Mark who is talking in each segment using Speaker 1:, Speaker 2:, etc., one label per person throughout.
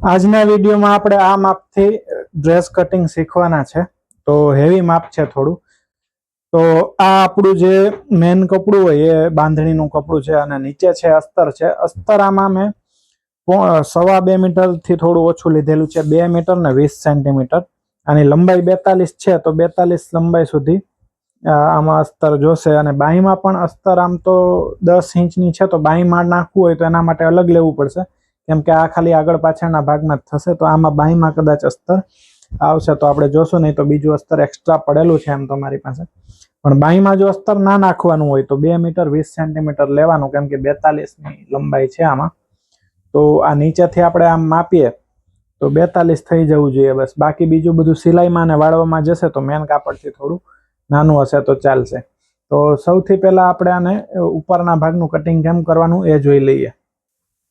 Speaker 1: આજના વિડીયોમાં આપણે આ માપથી ડ્રેસ કટિંગ શીખવાના છે. તો હેવી માપ છે થોડું. તો આ આપણું જે મેન કપડું હોય એ બાંધણીનું કપડું છે અને નીચે છે અસ્તર છે. અસ્તર આમાં મેં સવા બે મીટરથી થોડું ઓછું લીધેલું છે. બે મીટર ને વીસ સેન્ટીમીટર. આની લંબાઈ બેતાલીસ છે તો બેતાલીસ લંબાઈ સુધી આમાં અસ્તર જોશે. અને બાહીમાં પણ અસ્તર આમ તો દસ ઇંચની છે તો બાહીમાં નાખવું હોય તો એના માટે અલગ લેવું પડશે. કેમ કે આ ખાલી આગળ પાછળના ભાગમાં થશે, તો આમાં બાહીમાં કદાચ અસ્તર આવશે તો આપણે જોશું, નહીં તો બીજું અસ્તર એક્સ્ટ્રા પડેલું છે એમ તમારી પાસે. પણ બાહીમાં જો અસ્તર ના નાખવાનું હોય તો બે મીટર વીસ સેન્ટીમીટર લેવાનું, કેમ કે બેતાલીસની લંબાઈ છે આમાં. તો આ નીચેથી આપણે આમ માપીએ, તો બેતાલીસ થઈ જવું જોઈએ બસ. બાકી બીજું બધું સિલાઈમાં અને વાળવામાં જશે તો મેન કાપડથી થોડું નાનું હશે તો ચાલશે. તો સૌથી પહેલાં આપણે આને ઉપરના ભાગનું કટિંગ કેમ કરવાનું એ જોઈ લઈએ.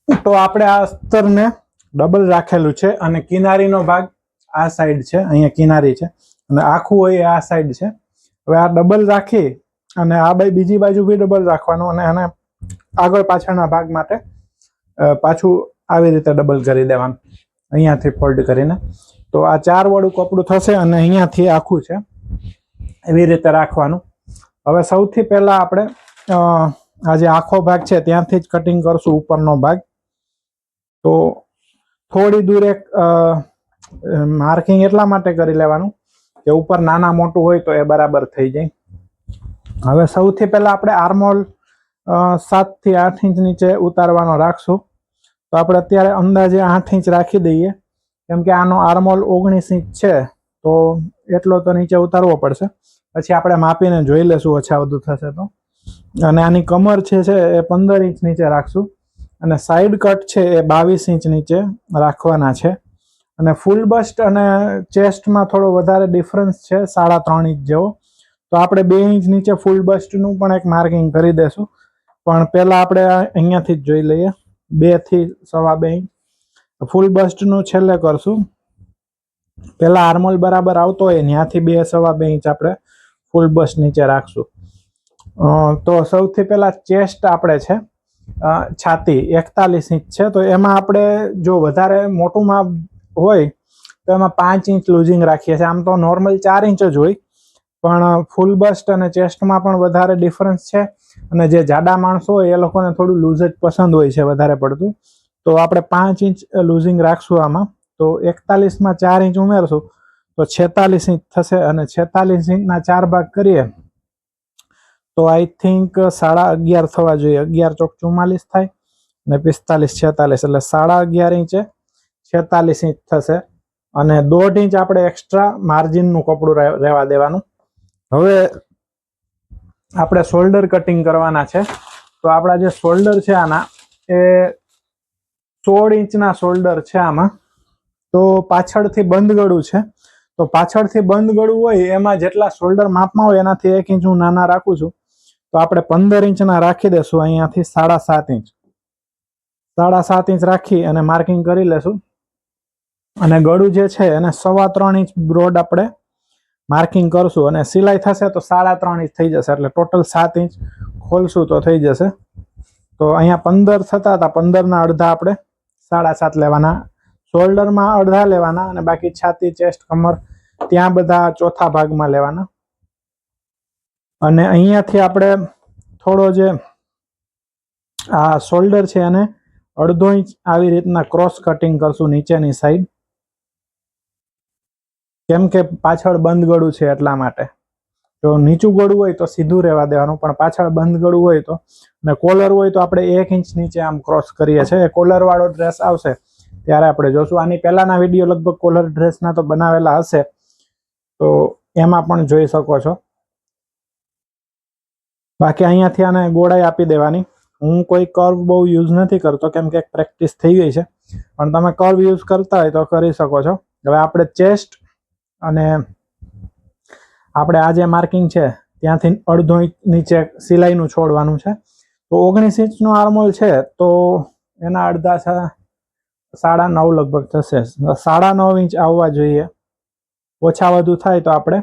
Speaker 1: તો આપણે આ અસ્તરને ડબલ રાખેલું છે અને કિનારીનો ભાગ આ સાઈડ છે, અહીંયા કિનારી છે. અને આખું હોય આ સાઈડ છે. હવે આ ડબલ રાખી અને આ બાઈ બીજી બાજુ બી ડબલ રાખવાનું અને આને આગળ પાછળના ભાગ માટે પાછું આવી રીતે ડબલ કરી દેવાનું. અહીંયાથી ફોલ્ડ કરીને. તો આ ચાર વાળું કપડું થશે અને અહીંયાથી આખું છે. એવી રીતે રાખવાનું. હવે સૌથી પહેલા આપણે આ જે આખો ભાગ છે ત્યાંથી જ કટિંગ કરશું ઉપરનો ભાગ. તો થોડી દૂર એક માર્કિંગ એટલા માટે કરી લેવાનું કે ઉપર નાના મોટું હોય તો એ બરાબર થઈ જાય. હવે સૌથી પહેલા આપણે આર્મોલ સાતથી આઠ ઇંચ નીચે ઉતારવાનો રાખશું. તો આપણે અત્યારે અંદાજે આઠ ઇંચ રાખી દઈએ. કેમ કે આનો આર્મોલ ઓગણીસ ઇંચ છે, તો એટલો તો નીચે ઉતારવો પડશે. પછી આપણે માપીને જોઈ લેશું ઓછા વધુ થશે તો. અને આની કમર છે એ પંદર ઇંચ નીચે રાખશું. અને સાઈડ કટ છે એ બાવીસ ઇંચ નીચે રાખવાના છે. અને ફૂલ બસ્ટ અને ચેસ્ટમાં થોડો વધારે ડિફરન્સ છે, સાડા ત્રણ ઇંચ જેવો. તો આપણે બે ઇંચ નીચે ફૂલ બસ્ટનું પણ એક માર્કિંગ કરી દેશું. પણ પહેલાં આપણે અહીંયાથી જ જોઈ લઈએ. બેથી સવા બે ઇંચ. ફૂલ બસ્ટનું છેલ્લે કરશું. પહેલાં આર્મોલ બરાબર આવતો હોય ત્યાંથી બે સવા બે ઇંચ આપણે ફૂલ બસ્ટ નીચે રાખશું. તો સૌથી પહેલાં ચેસ્ટ આપણે છે છાતી એકતાલીસ ઇંચ છે. તો એમાં આપણે જો વધારે મોટું માપ હોય, તો એમાં પાંચ ઇંચ લૂઝિંગ રાખીએ છીએ. આમ તો નોર્મલ ચાર ઇંચ જ હોય, પણ ફૂલ બસ્ટ અને ચેસ્ટમાં પણ વધારે ડિફરન્સ છે. અને જે જાડા માણસો હોય, એ લોકોને થોડું લૂઝ જ પસંદ હોય છે વધારે પડતું. તો આપણે પાંચ ઇંચ લૂઝિંગ રાખશું આમાં. તો એકતાલીસમાં ચાર ઇંચ ઉમેરશું, તો છેતાલીસ ઇંચ થશે. અને છેતાલીસ ઇંચના ચાર ભાગ કરીએ તો આઈ થિંક સાડા અગિયાર થવા જોઈએ. અગિયાર ચોક ચુમ્માલીસ થાય ને પિસ્તાલીસ, છેતાલીસ. એટલે સાડા અગિયાર ઇંચે છેતાલીસ ઇંચ થશે. અને દોઢ ઇંચ આપણે એક્સ્ટ્રા માર્જિનનું કપડું રહે- રહેવા દેવાનું. હવે આપણે શોલ્ડર કટિંગ કરવાના છે. તો આપણા જે શોલ્ડર છે આના, એ સોળ ઇંચના શોલ્ડર છે આમાં. તો પાછળથી બંધ ગળું છે. તો પાછળથી બંધ ગળું હોય, એમાં જેટલા શોલ્ડર માપમાં હોય, એનાથી એક ઇંચ હું નાના રાખું છું. તો આપણે પંદર ઇંચના રાખી દેશું અહીંયાથી સાડા સાત ઇંચ. સાડા સાત ઇંચ રાખી અને માર્કિંગ કરી લેશું. અને ગળું જે છે એને સવા ત્રણ ઇંચ બ્રોડ આપણે માર્કિંગ કરશું. અને સિલાઈ થશે તો સાડા ત્રણ ઇંચ થઈ જશે. એટલે ટોટલ સાત ઇંચ ખોલશું તો થઈ જશે. તો અહીંયા પંદર થતા હતા. પંદરના અડધા આપણે સાડા સાત લેવાના. શોલ્ડરમાં અડધા લેવાના અને બાકી છાતી, ચેસ્ટ, કમર ત્યાં બધા ચોથા ભાગમાં લેવાના. અને અહીંયાથી આપણે થોડો જે આ શોલ્ડર છે એને અડધો ઇંચ આવી રીતના ક્રોસ કટિંગ કરશું નીચેની સાઈડ કેમ કે પાછળ બંધ ગળું છે એટલા માટે. જો નીચું ગળું હોય તો સીધું રહેવા દેવાનું, પણ પાછળ બંધ ગળું હોય તો, અને કોલર હોય તો આપણે એક ઇંચ નીચે આમ ક્રોસ કરીએ છીએ. કોલર વાળો ડ્રેસ આવશે, ત્યારે આપણે જોશું. આની પહેલાના વીડિયો લગભગ કોલર ડ્રેસના તો બનાવેલા હશે. તો એમાં પણ જોઈ શકો છો. બાકી અહીંયાથી આને ગોળાઈ આપી દેવાની. હું કોઈ કર્વ બહુ યુઝ નથી કરતો, કેમ કે પ્રેક્ટિસ થઈ ગઈ છે. પણ તમે કર્વ યુઝ કરતા હોય તો કરી શકો છો. હવે આપણે ચેસ્ટ અને આપણે આ જે માર્કિંગ છે, ત્યાંથી અડધો ઇંચ નીચે સિલાઈનું છોડવાનું છે. તો ઓગણીસ ઇંચનું આર્મોલ છે, તો એના અડધા સાડા નવ લગભગ થશે. સાડા નવ ઇંચ આવવા જોઈએ. ઓછા વધુ થાય તો આપણે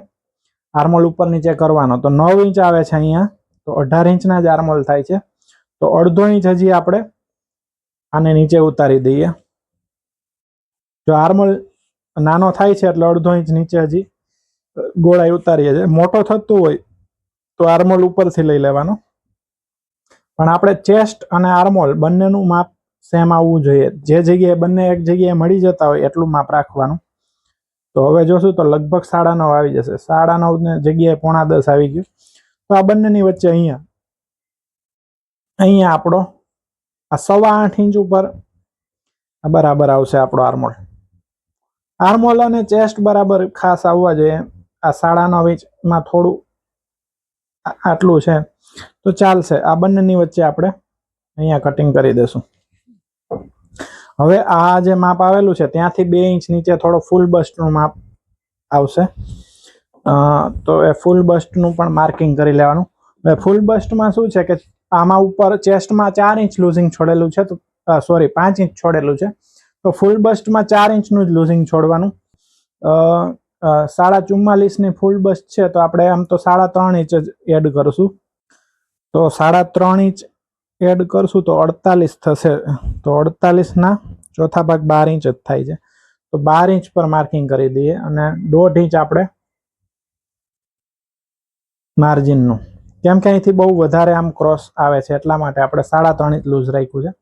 Speaker 1: આર્મોલ ઉપર નીચે કરવાનો. તો નવ ઇંચ આવે છે અહીંયા. તો અઢાર ઇંચના જ આર્મોલ થાય છે. તો અડધો ઇંચ હજી આપણે આને નીચે ઉતારી દઈએ. જો આર્મોલ નાનો થાય છે એટલે અડધો ઇંચ નીચે હજી ગોળાઈ ઉતારીએ છીએ. મોટો થતું હોય તો આર્મોલ ઉપરથી લઈ લેવાનો. પણ આપણે ચેસ્ટ અને આર્મોલ બંનેનું માપ સેમ આવવું જોઈએ. જે જગ્યાએ બંને એક જગ્યાએ મળી જતા હોય એટલું માપ રાખવાનું. તો હવે જોશું તો લગભગ સાડા નવ આવી જશે. સાડા નવ જગ્યાએ પોણા દસ આવી ગયું. તો આ બંનેની વચ્ચે અહીંયા અહીંયા આપણો આ સવા આઠ ઇંચ ઉપર બરાબર આવશે આપણો આર્મોલ. આર્મોલ અને ચેસ્ટ બરાબર ખાસ આવવા જોઈએ. આ સાડા નવ ઇંચમાં થોડું આટલું છે. તો ચાલશે. આ બંનેની વચ્ચે આપણે અહીંયા કટિંગ કરી દેશું હવે આ જે માપ આવેલું છે, ત્યાંથી બે ઇંચ નીચે થોડો ફૂલ બસ્ટનું માપ આવશે. તો એ ફૂલ બસ્ટનું પણ માર્કિંગ કરી લેવાનું. હવે ફૂલ બસ્ટમાં શું છે કે આમાં ઉપર ચેસ્ટમાં ચાર ઇંચ લૂઝિંગ છોડેલું છે તો સોરી પાંચ ઇંચ છોડેલું છે. તો ફૂલ બસ્ટમાં ચાર ઇંચનું જ લૂઝિંગ છોડવાનું. સાડા ચુમ્માલીસની ફૂલ બસ્ટ છે તો આપણે આમ તો સાડા ત્રણ ઇંચ જ એડ કરશું. તો સાડા ત્રણ ઇંચ એડ કરશું તો અડતાલીસ થશે. તો અડતાલીસના ચોથા ભાગ બાર ઇંચ જ થાય છે. તો બાર ઇંચ પર માર્કિંગ કરી દઈએ અને દોઢ ઇંચ આપણે માર્જિનનું. કેમ કે અહીંથી બહુ વધારે આમ ક્રોસ આવે છે, એટલા માટે આપણે સાડા ત્રણ ઇંચ લૂઝ રાખ્યું છે.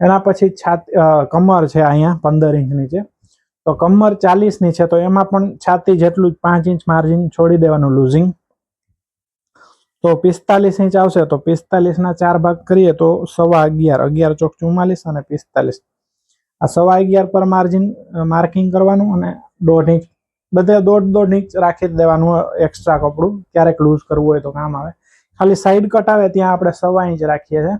Speaker 1: એના પછી છાત કમર છે અહીંયા, પંદર ઇંચની છે તો કમર ચાલીસની છે, તો એમાં પણ છાતી જેટલું જ પાંચ ઇંચ માર્જિન છોડી દેવાનું લૂઝિંગ તો પિસ્તાલીસ ઇંચ આવશે, તો પિસ્તાલીસના ચાર ભાગ કરીએ તો સવા અગિયાર અગિયાર ચોક ચુમ્માલીસ અને પિસ્તાલીસ. આ સવા અગિયાર પર માર્જિન માર્કિંગ કરવાનું અને દોઢ ઇંચ બધે દોઢ દોઢ ઇંચ રાખી દેવાનું એક્સ્ટ્રા કપડું. ક્યારેક લૂઝ કરવું હોય તો કામ આવે. ખાલી સાઈડ કટ આવે ત્યાં આપણે સવા ઇંચ રાખીએ છીએ.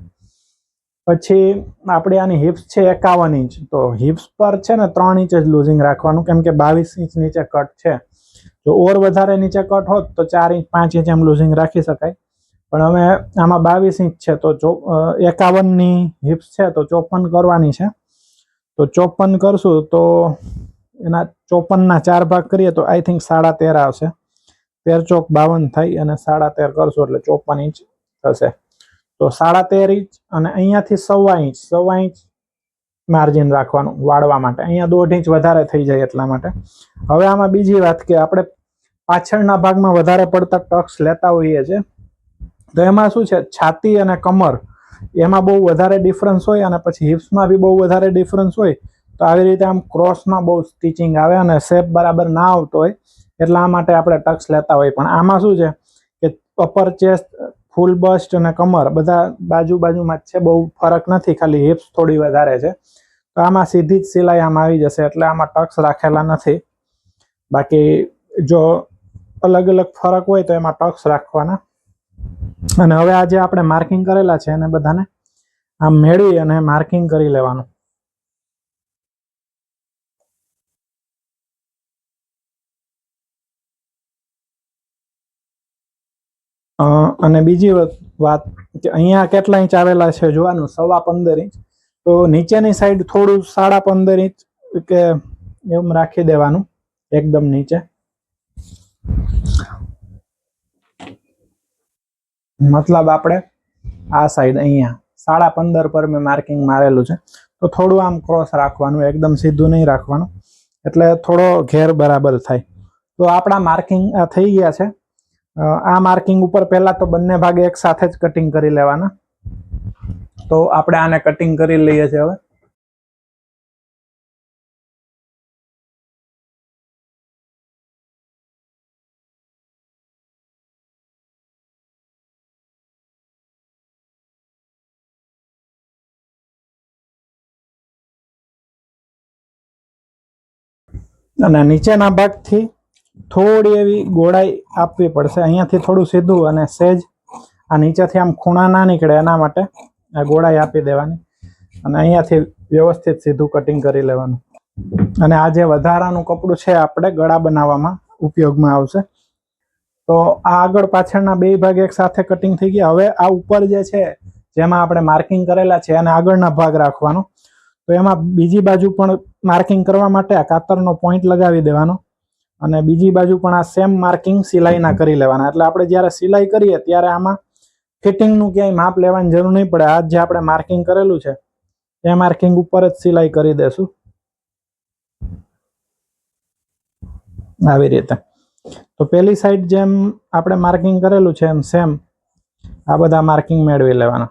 Speaker 1: પછી આપણે આની હિપ્સ છે એકાવન ઇંચ તો હિપ્સ પર છે ને ત્રણ ઇંચ જ લૂઝિંગ રાખવાનું. કેમ કે બાવીસ ઇંચ નીચે કટ છે. જો ઓર વધારે નીચે કટ હોત તો ચાર ઇંચ પાંચ ઇંચ એમ લૂઝિંગ રાખી શકાય. પણ હવે આમાં બાવીસ ઇંચ છે તો ચો એકાવનની હિપ્સ છે તો ચોપન કરવાની છે. તો ચોપન કરશું તો એના ચોપનના ચાર ભાગ કરીએ તો આઈ થિંક સાડા તેર આવશે. તેર ચોક બાવન થાય અને સાડા તેર કરશો એટલે ચોપન ઇંચ થશે. તો સાડા તેર ઇંચ અને અહીંયાથી સવા ઇંચ સવા ઇંચ માર્જિન રાખવાનું વાળવા માટે. અહીંયા દોઢ ઇંચ વધારે થઈ જાય એટલા માટે. હવે આમાં બીજી વાત કે આપણે પાછળના ભાગમાં વધારે પડતા ટક્સ લેતા હોઈએ છીએ તો એમાં શું છે? છાતી અને કમર. એમાં બહુ વધારે ડિફરન્સ હોય અને પછી હિપ્સમાં બી બહુ વધારે ડિફરન્સ હોય તો આવી રીતે આમ ક્રોસમાં બહુ સ્ટિચિંગ આવે અને શેપ બરાબર ના આવતો હોય, એટલા માટે આપણે ટક્સ લેતા હોય પણ આમાં શું છે કે અપર ચેસ્ટ ફૂલ બસ્ટ અને કમર બધા બાજુ બાજુમાં જ છે, બહુ ફરક નથી, ખાલી હિપ્સ થોડી વધારે છે. તો આમાં સીધી જ સિલાઈ આમ આવી જશે, એટલે આમાં ટક્સ રાખેલા નથી. બાકી જો અલગ અલગ ફરક હોય તો એમાં ટક્સ રાખવાના. અને હવે આજે આપણે માર્કિંગ કરેલા છે એને બધાને આમ મેળવી અને માર્કિંગ કરી લેવાનું. અને બીજી વાત- કે અહીંયા કેટલા ઇંચ આવેલા છે જોવાનું, સવા પંદર ઇંચ. તો નીચેની સાઈડ થોડું સાડા પંદર ઇંચ કે એમ રાખી દેવાનું, એકદમ નીચે. મતલબ આપણે આ સાઈડ અહીંયા, સાડા પંદર પર મેં માર્કિંગ મારેલું છે. તો થોડું આમ ક્રોસ રાખવાનું, એકદમ સીધું નહીં રાખવાનું. એટલે થોડો ઘેર બરાબર થાય. તો આપણા માર્કિંગ થઈ ગયા છે. આ માર્કિંગ ઉપર પહેલા તો બંને ભાગે એક સાથે જ કટિંગ કરી લેવાના. તો આપણે આને કટિંગ કરી લઈએ છીએ હવે. અને નીચેના ભાગથી થોડી એવી ગોળાઈ આપવી પડશે. અહીંયાથી થોડું સીધું અને સહેજ આ નીચેથી આમ ખૂણા ના નીકળે એના માટે આ ગોળાઈ આપી દેવાની અને અહીંયાથી વ્યવસ્થિત સીધું કટિંગ કરી લેવાનું. અને આ જે વધારાનું કપડું છે આપણે ગળા બનાવવામાં ઉપયોગમાં આવશે. તો આ આગળ પાછળના બે ભાગ એક સાથે કટિંગ થઈ ગયા. હવે આ ઉપર જે છે, જેમાં આપણે માર્કિંગ કરેલા છે અને આગળના ભાગ રાખવાનો. તો એમાં બીજી બાજુ પણ માર્કિંગ કરવા માટે આ કાતરનો પોઈન્ટ લગાવી દેવાનો. અને બીજી બાજુ પણ આ સેમ માર્કિંગ સિલાઈના કરી લેવાના. એટલે આપણે જ્યારે સિલાઈ કરીએ ત્યારે આમાં ફિટિંગનું ક્યાંય માપ લેવાની જરૂર નહીં પડે. આ જે આપણે માર્કિંગ કરેલું છે, એ માર્કિંગ ઉપર જ સિલાઈ કરી દેશું. આવી રીતે. તો પેલી સાઈડ જેમ આપણે માર્કિંગ કરેલું છે, એમ સેમ આ બધા માર્કિંગ મેળવી લેવાના.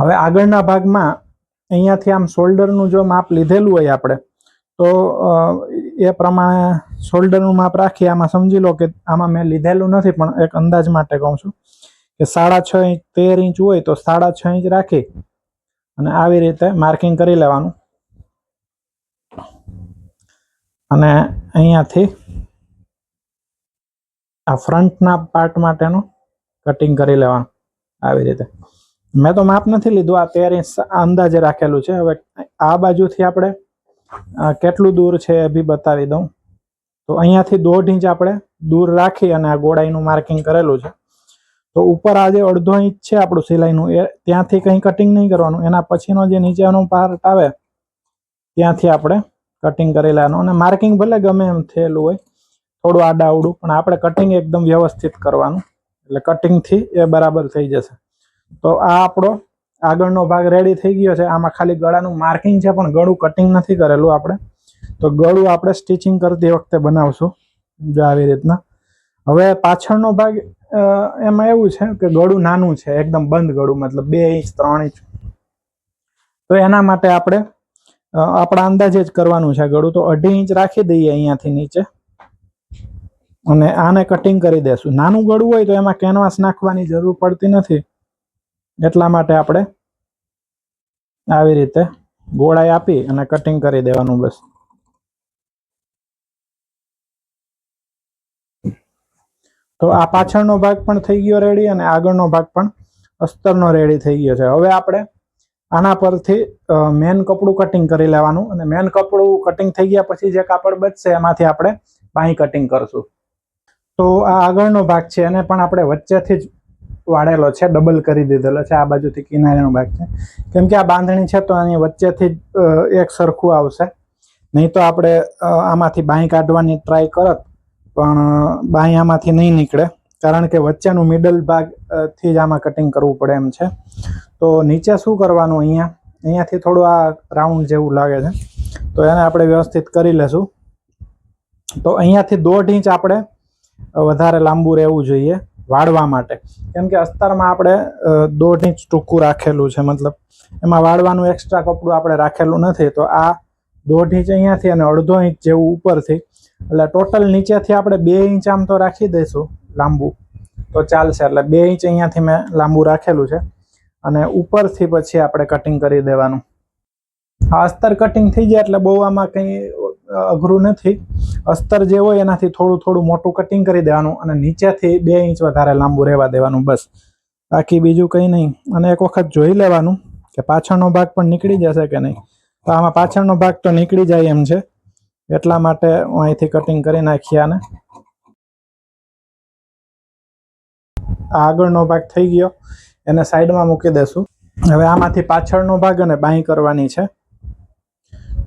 Speaker 1: હવે આગળના ભાગમાં અહીંયાથી આમ શોલ્ડરનું જો માપ લીધેલું હોય આપણે તો એ પ્રમાણે શોલ્ડરનું માપ રાખી આમાં સમજી લો કે આમાં મેં લીધેલું નથી, પણ એક અંદાજ માટે કહું છું કે સાડા છ ઇંચ, તેર ઇંચ હોય તો સાડા છ ઇંચ રાખી અને આવી રીતે માર્કિંગ કરી લેવાનું. અને અહીંયાથી આ ફ્રન્ટના પાર્ટ માટેનું કટિંગ કરી લેવાનું આવી રીતે. મેં તો માપ નથી લીધું, આ તેર ઇંચ અંદાજે રાખેલું છે. હવે આ બાજુથી આપણે કેટલું દૂર છે એ બી બતાવી દઉં. તો અહીંયાથી દોઢ ઇંચ આપણે દૂર રાખી અને આ ગોળાઈનું માર્કિંગ કરેલું છે. તો ઉપર આ જે અડધો ઇંચ છે આપણું સિલાઈનું, એ ત્યાંથી કંઈ કટિંગ નહીં કરવાનું. એના પછીનો જે નીચેનો પાર્ટ આવે, ત્યાંથી આપણે કટિંગ કરી લેવાનું. અને માર્કિંગ ભલે ગમે એમ થયેલું હોય, થોડું આડાવડું પણ આપણે કટિંગ એકદમ વ્યવસ્થિત કરવાનું. એટલે કટિંગથી એ બરાબર થઈ જશે. તો આ આપણો આગળનો ભાગ રેડી થઈ ગયો છે. આમાં ખાલી ગળાનું માર્કિંગ છે, પણ ગળું કટિંગ નથી કરેલું આપણે. તો ગળું આપણે સ્ટિચિંગ કરતી વખતે બનાવશું. જો આવી રીતના. હવે પાછળનો ભાગ એમાં એવું છે કે ગળું નાનું છે, એકદમ બંધ ગળું, મતલબ બે ઇંચ, ત્રણ ઇંચ. તો એના માટે આપણે આપણા અંદાજે જ કરવાનું છે ગળું. તો અઢી ઇંચ રાખી દઈએ અહીંયાથી નીચે. અને આને કટિંગ કરી દેશું. નાનું ગળું હોય તો એમાં કેનવાસ નાખવાની જરૂર પડતી નથી. એટલા માટે આપણે આવી રીતે ગોળાઈ આપી અને કટિંગ કરી દેવાનું બસ. તો આ પાછળનો ભાગ પણ થઈ ગયો રેડી અને આગળનો ભાગ પણ અસ્તરનો રેડી થઈ ગયો છે. હવે આપણે આના પરથી મેન કપડું કટિંગ કરી લેવાનું અને મેન કપડું કટિંગ થઈ ગયા પછી જે કાપડ બચશે એમાંથી આપણે બાંય કટિંગ કરશું. તો આ આગળનો ભાગ છે, એને પણ આપણે વચ્ચેથી જ વાળેલો છે ડબલ કરી દીધેલો છે, આ બાજુથી કિનારીનો ભાગ છે. કેમ કે આ બાંધણી છે તો આની વચ્ચેથી જ એક સરખું આવશે. નહીં તો આપણે આમાંથી બાંય કાઢવાની ટ્રાય કરત, પણ બાંય આમાંથી નહીં નીકળે. કારણ કે વચ્ચેનું મિડલ ભાગથી જ આમાં કટિંગ કરવું પડે એમ છે. તો નીચે શું કરવાનું અહીંયા? અહીંયાથી થોડું આ રાઉન્ડ જેવું લાગે છે. તો એને આપણે વ્યવસ્થિત કરી લેશું. તો અહીંયાથી દોઢ ઇંચ આપણે વધારે લાંબુ રહેવું જોઈએ. વાળવા માટે. કેમ કે અસ્તરમાં આપણે દોઢ ઇંચ ટૂંકું રાખેલું છે, મતલબ એમાં વાળવાનું એક્સ્ટ્રા કપડું આપણે રાખેલું નથી. તો આ દોઢ ઇંચ અહીંયાથી અને અડધો ઇંચ જેવું ઉપરથી. એટલે ટોટલ નીચેથી આપણે બે ઇંચ આમ તો રાખી દઈશું લાંબુ. તો ચાલશે. એટલે બે ઇંચ અહીંયાથી મેં લાંબુ રાખેલું છે. અને ઉપરથી પછી આપણે કટિંગ કરી દેવાનું. આ અસ્તર કટિંગ થઈ જાય એટલે બહુ આમાં કંઈ અઘરું નથી. અસ્તર જે હોય એનાથી થોડું થોડું મોટું કટિંગ કરી દેવાનું અને નીચેથી બે ઇંચ વધારે લાંબુ રહેવા દેવાનું બસ. બાકી બીજું કંઈ નહીં. અને એક વખત જોઈ લેવાનું કે પાછળનો ભાગ પણ નીકળી જશે કે નહીં. તો આમાં પાછળનો ભાગ તો નીકળી જાય એમ છે. એટલા માટે હું અહીંથી કટિંગ કરી નાખીએ આને. આગળનો ભાગ થઈ ગયો. એને સાઈડમાં મૂકી દેશું. હવે આમાંથી પાછળનો ભાગ અને બાંય કરવાની છે.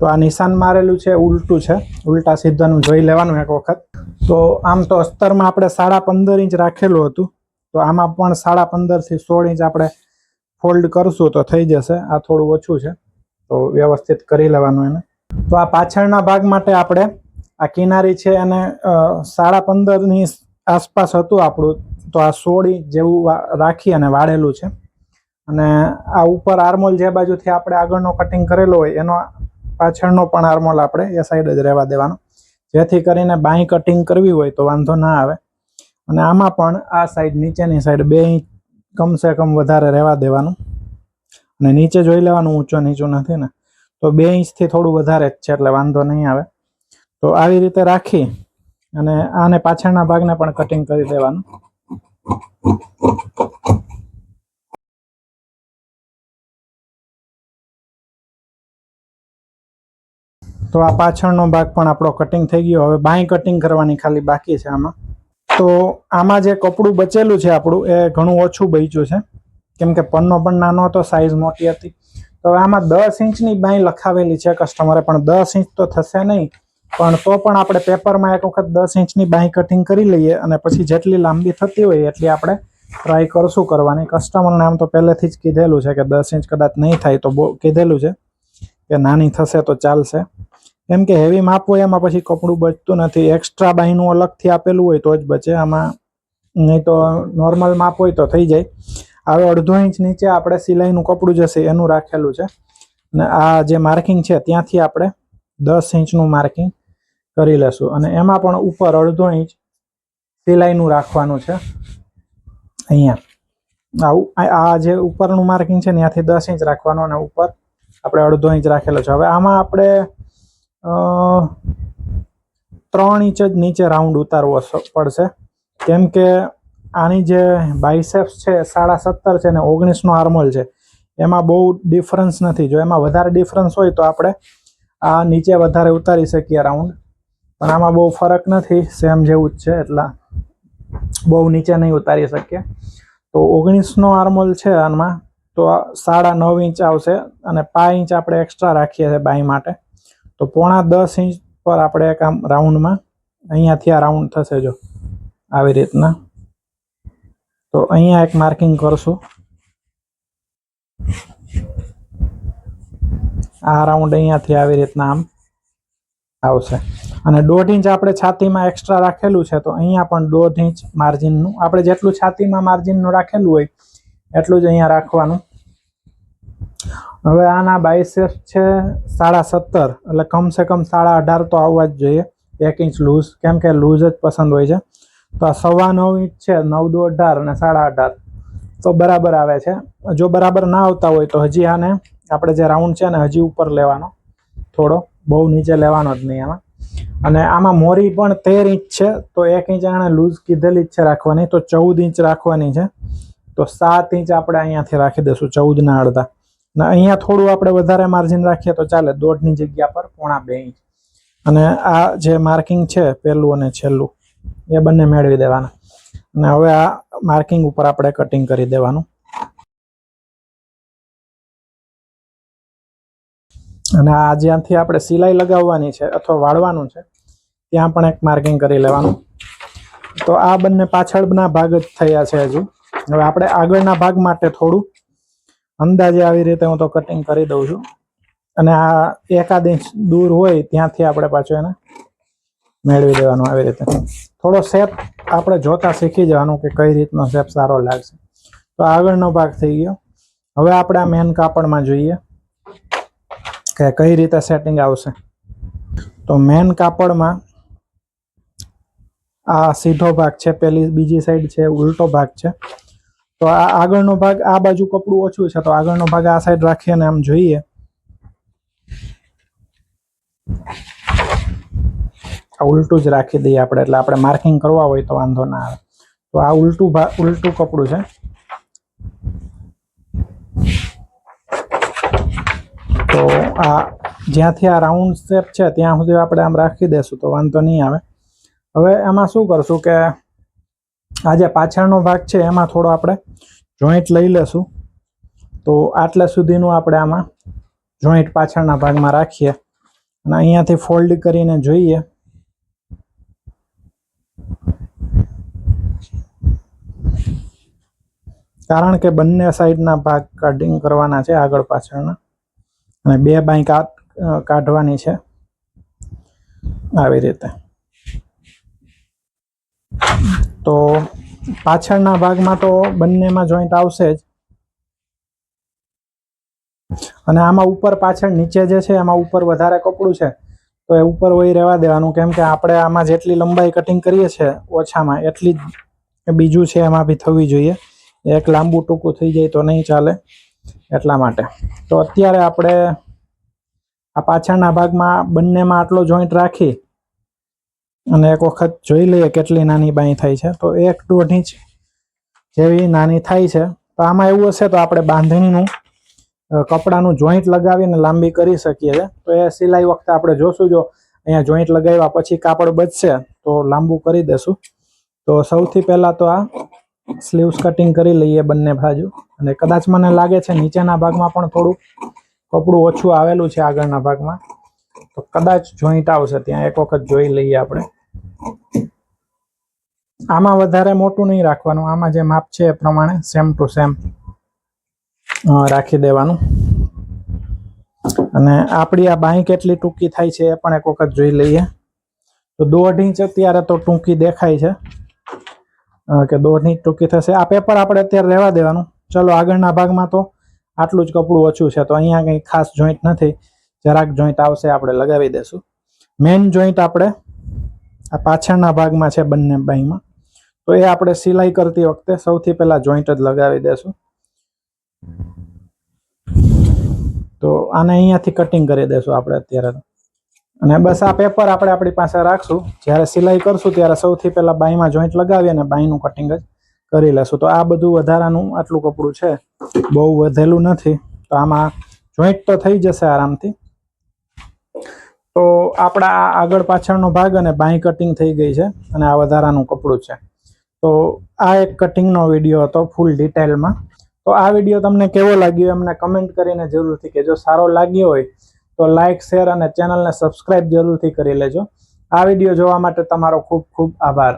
Speaker 1: તો આ નિશાન મારેલું છે, ઉલટું છે. ઉલટા સીધાનું જોઈ લેવાનું એક વખત. તો આમ તો અસ્તરમાં આપણે સાડા પંદર ઇંચ રાખેલું હતું. તો આમાં પણ સાડા પંદરથી સોળ ઇંચ આપણે ફોલ્ડ કરશું તો થઈ જશે. આ થોડું ઓછું છે. તો વ્યવસ્થિત કરી લેવાનું એને. તો આ પાછળના ભાગ માટે આપણે આ કિનારી છે એને સાડા પંદરની આસપાસ હતું આપણું. તો આ સોળ ઇંચ જેવું રાખી અને વાળેલું છે. અને આ ઉપર આર્મોલ જે બાજુથી આપણે આગળનો કટિંગ કરેલો હોય, એનો પાછળનો પણ આર્મોલ આપણે એ સાઈડ જ રહેવા દેવાનો. જેથી કરીને બાંય કટિંગ કરવી હોય તો વાંધો ના આવે. અને આમાં પણ આ સાઈડ નીચેની સાઈડ બે ઇંચ કમસે કમ વધારે રહેવા દેવાનું. અને નીચે જોઈ લેવાનું ઊંચો નીચું નથી ને. તો બે ઇંચથી થોડું વધારે જ છે એટલે વાંધો નહીં આવે. તો આવી રીતે રાખી અને આને પાછળના ભાગને પણ કટિંગ કરી દેવાનું. તો આ પાછળનો ભાગ પણ આપણો કટિંગ થઈ ગયો. હવે બાંય કટિંગ કરવાની ખાલી બાકી છે આમાં. તો આમાં જે કપડું બચેલું છે આપણું, એ ઘણું ઓછું બચ્યું છે. કેમ કે પન્નો પણ નાનો હતો સાઈઝ મોટી હતી. તો હવે આમાં દસ ઇંચની બાંય લખાવેલી છે કસ્ટમરે પણ દસ ઇંચ તો થશે નહીં. પણ તો પણ આપણે પેપરમાં એક વખત દસ ઇંચની બાંય કટિંગ કરી લઈએ અને પછી જેટલી લાંબી થતી હોય એટલી આપણે ટ્રાય કરશું કરવાની. કસ્ટમરને આમ તો પહેલેથી જ કીધેલું છે કે દસ ઇંચ કદાચ નહીં થાય તો બહુ કીધેલું છે કે નાની થશે તો ચાલશે. કેમ કે હેવી માપ હોય, એમાં પછી કપડું બચતું નથી. એક્સ્ટ્રા બાહીનું અલગથી આપેલું હોય તો જ બચે. આમાં નહીં તો નોર્મલ માપ હોય તો થઈ જાય. હવે અડધો ઇંચ નીચે આપણે સિલાઈનું કપડું જશે એનું રાખેલું છે. અને આ જે માર્કિંગ છે, ત્યાંથી આપણે દસ ઇંચનું માર્કિંગ કરી લેશું. અને એમાં પણ ઉપર અડધો ઇંચ સિલાઈનું રાખવાનું છે. અહીંયા. આ જે ઉપરનું માર્કિંગ છે ત્યાંથી દસ ઇંચ રાખવાનું અને ઉપર આપણે અડધો ઇંચ રાખેલો છે. હવે આમાં આપણે ત્રણ ઇંચ જ નીચે રાઉન્ડ ઉતારવો પડશે. કેમ કે આની જે બાઇસેપ્સ છે, સાડા સત્તર છે ને ઓગણીસનો આર્મોલ છે, એમાં બહુ ડિફરન્સ નથી. જો એમાં વધારે ડિફરન્સ હોય તો આપણે આ નીચે વધારે ઉતારી શકીએ રાઉન્ડ. પણ આમાં બહુ ફરક નથી, સેમ જેવું જ છે, એટલા બહુ નીચે નહીં ઉતારી શકીએ. તો ઓગણીસનો આર્મોલ છે આમાં, તો સાડા નવ ઇંચ આવશે અને પાંચ ઇંચ આપણે એક્સ્ટ્રા રાખીએ છીએ બાય માટે. તો પોણા દસ ઇંચ પર આપણે એક આમ રાઉન્ડમાં અહીંયાથી આ રાઉન્ડ થશે જો આવી રીતના. તો અહીંયા એક માર્કિંગ કરશું. આ રાઉન્ડ અહીંયાથી આવી રીતના આમ આવશે. અને દોઢ ઇંચ આપણે છાતીમાં એક્સ્ટ્રા રાખેલું છે, તો અહીંયા પણ દોઢ ઇંચ માર્જિનનું. આપણે જેટલું છાતીમાં માર્જિનનું રાખેલું હોય, એટલું જ અહીંયા રાખવાનું. હવે આના બાયસેપ છે સાડા સત્તર, એટલે કમસે કમ સાડા અઢાર તો આવવા જ જોઈએ. એક ઇંચ લૂઝ કેમ કે લૂઝ જ પસંદ હોય છે. તો આ સવા નવ ઇંચ છે, નવ દો અઢાર અને સાડા અઢાર. તો બરાબર આવે છે. જો બરાબર ના આવતા હોય તો હજી આને આપણે જે રાઉન્ડ છે ને, હજી ઉપર લેવાનો. થોડો, બહુ નીચે લેવાનો જ નહીં આમાં. અને આમાં મોરી પણ તેર ઇંચ છે, તો એક ઇંચ આણે લૂઝ કીધેલી જ છે રાખવાની. તો ચૌદ ઇંચ રાખવાની છે. તો સાત ઇંચ આપણે અહીંયાથી રાખી દઈશું, ચૌદના અડધા. ને, અહીંયા થોડું આપણે વધારે માર્જિન રાખીએ તો ચાલે. દોઢની જગ્યા પર પોણા બે ઇંચ. અને આ જે માર્કિંગ છે, પહેલું અને છેલ્લું, એ બંને મેળવી દેવાના. અને હવે આ માર્કિંગ ઉપર આપણે કટિંગ કરી દેવાનું. અને આ જ્યાંથી આપણે સિલાઈ લગાવવાની છે અથવા વાળવાનું છે, ત્યાં પણ એક માર્કિંગ કરી લેવાનું. તો આ બંને પાછળના ભાગ જ થયા છે હજુ. હવે આપણે આગળના ભાગ માટે થોડું અંદાજે આવી રીતે હું તો કટિંગ કરી દઉં છું. અને આ એકાદ ઇંચ દૂર હોય ત્યાંથી આપણે પાછું એને મેળવી દેવાનું આવી રીતે. થોડો શેપ આપણે જોતા શીખી જવાનું કે કઈ રીતનો શેપ સારો લાગશે. તો આગળનો ભાગ થઈ ગયો. હવે આપણે આ મેન કાપડમાં જોઈએ કે કઈ રીતે સેટિંગ આવશે. તો મેન કાપડમાં આ સીધો ભાગ છે, પેલી બીજી સાઈડ છે, ઉલટો ભાગ છે. તો આ આગળનો ભાગ, આ બાજુ કપડું ઓછું છે, તો આગળનો ભાગ આ સાઈડ રાખીએ અને આમ જોઈએ. આ ઉલટું જ રાખી દઈએ આપણે, એટલે આપણે માર્કિંગ કરવા હોય તો વાંધો ના આવે. તો આ ઉલટું ભાગ ઉલટું કપડું છે. તો આ જ્યાંથી આ રાઉન્ડ શેપ છે, ત્યાં સુધી આપણે આમ રાખી દેશું, તો વાંધો નહીં આવે. હવે એમાં શું કરશું કે આ જે પાછળનો ભાગ છે, એમાં થોડો આપણે જોઈન્ટ લઈ લેશું. તો આટલા સુધીનું આપણે આમાં જોઈન્ટ પાછળના ભાગમાં રાખીએ. અને અહીંયાથી ફોલ્ડ કરીને જોઈએ. કારણ કે બંને સાઈડના ભાગ કટિંગ કરવાના છે, આગળ પાછળના. અને બે કાટ કાઢવાની છે. આવી રીતે. તો પાછળના ભાગમાં તો બંનેમાં જોઈન્ટ આવશે જ. અને આમાં ઉપર પાછળ નીચે જે છે, એમાં ઉપર વધારે કપડું છે, તો એ ઉપર વહી રહેવા દેવાનું. કેમ કે આપણે આમાં જેટલી લંબાઈ કટિંગ કરીએ છીએ, ઓછામાં એટલી જ બીજું છે એમાં બી થવી જોઈએ. એક લાંબુ ટૂંકું થઈ જાય તો નહીં ચાલે એટલા માટે. તો અત્યારે આપણે આ પાછળના ભાગમાં બંનેમાં આટલો જોઈન્ટ રાખી અને એક વખત જોઈ લઈએ કેટલી નાની બાંય થાય છે. તો એક દોઢ ઇંચ જેવી નાની થાય છે. તો આમાં એવું હશે તો આપણે બાંધણીનું કપડાનું જોઈન્ટ લગાવીને લાંબી કરી શકીએ છીએ તો એ સિલાઈ વખતે આપણે જોશું જો અહીંયા જોઈન્ટ લગાવ્યા પછી કાપડ બચશે તો લાંબુ કરી દેશું. તો સૌથી પહેલાં તો આ સ્લીવ્સ કટિંગ કરી લઈએ બંને બાજુ. અને કદાચ મને લાગે છે નીચેના ભાગમાં પણ થોડું કપડું ઓછું આવેલું છે આગળના ભાગમાં. તો કદાચ જોઈન્ટ આવશે, ત્યાં એક વખત જોઈ લઈએ આપણે. આમાં વધારે મોટું નહીં રાખવાનું, આમાં જે માપ છે એ પ્રમાણે સેમ ટુ સેમ રાખી દેવાનું. અને આપણી આ બાંય કેટલી ટૂંકી થાય છે એ પણ એક વખત જોઈ લઈએ. તો દોઢ ઇંચ અત્યારે તો ટૂંકી દેખાય છે. કે દોઢ ઇંચ ટૂંકી થશે. આ પેપર આપણે અત્યારે રહેવા દેવાનું. ચલો આગળના ભાગમાં તો આટલું જ કપડું ઓછું છે, તો અહીંયા કંઈ ખાસ જોઈન્ટ નથી. જરાક જોઈન્ટ આવશે, આપણે લગાવી દેશું. મેઇન જોઈન્ટ આપણે આ પાછળના ભાગમાં છે બંને બાઈમાં. તો એ આપણે સિલાઈ કરતી વખતે સૌથી પહેલા જોઈન્ટ જ લગાવી દેશું. તો આને અહીંયાથી કટિંગ કરી દેશું આપણે અત્યારે. અને બસ આ પેપર આપણે આપણી પાસે રાખશું. જ્યારે સિલાઈ કરશું ત્યારે સૌથી પહેલા બાઈમાં જોઈન્ટ લગાવી અને બાઈનું કટિંગ જ કરી લેશું. તો આ બધું વધારાનું આટલું કપડું છે. બહુ વધેલું નથી. તો આમાં જોઈન્ટ તો થઈ જશે આરામથી. તો આપણા આ આગળ પાછળનો ભાગ અને બાંય કટિંગ થઈ ગઈ છે અને આ વધારાનું કપડું છે. તો આ એક કટિંગનો વીડિયો હતો ફૂલ ડિટેલમાં તો આ વીડિયો તમને કેવો લાગ્યો એમને કમેન્ટ કરીને જરૂરથી કહેજો. સારો લાગ્યો હોય તો લાઇક શેર અને ચેનલને સબસ્ક્રાઇબ જરૂરથી કરી લેજો. આ વીડિયો જોવા માટે તમારો ખૂબ ખૂબ આભાર.